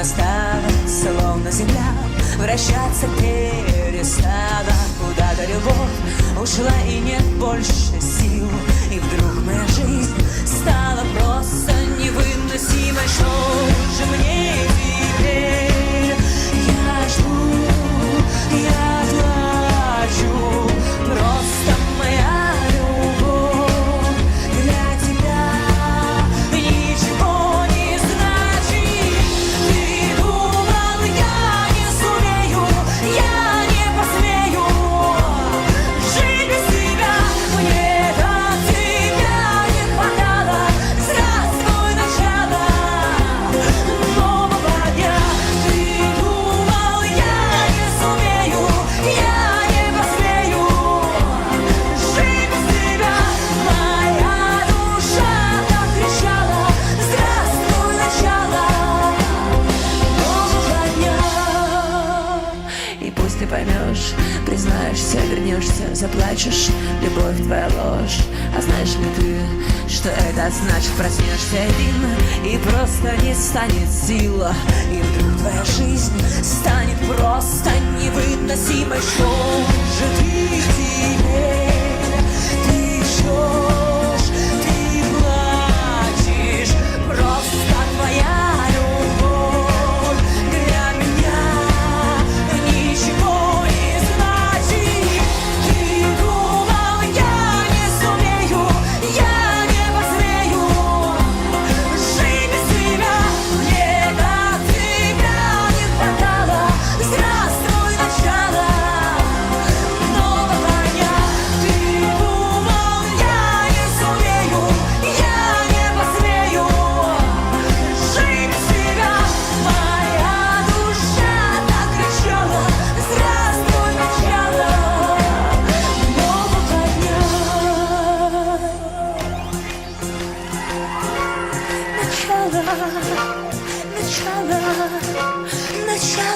настала, словно земля Вращаться перестала. Куда-то любовь ушла и нет больше сил. И вдруг моя жизнь стала просто невыносимой. Что же мне поймешь, признаешься, вернешься, заплачешь. Любовь твоя ложь, а знаешь ли ты, что это значит? Проснешься один И просто не станет сила. И вдруг твоя жизнь станет просто невыносимой. Что же ты теперь, It's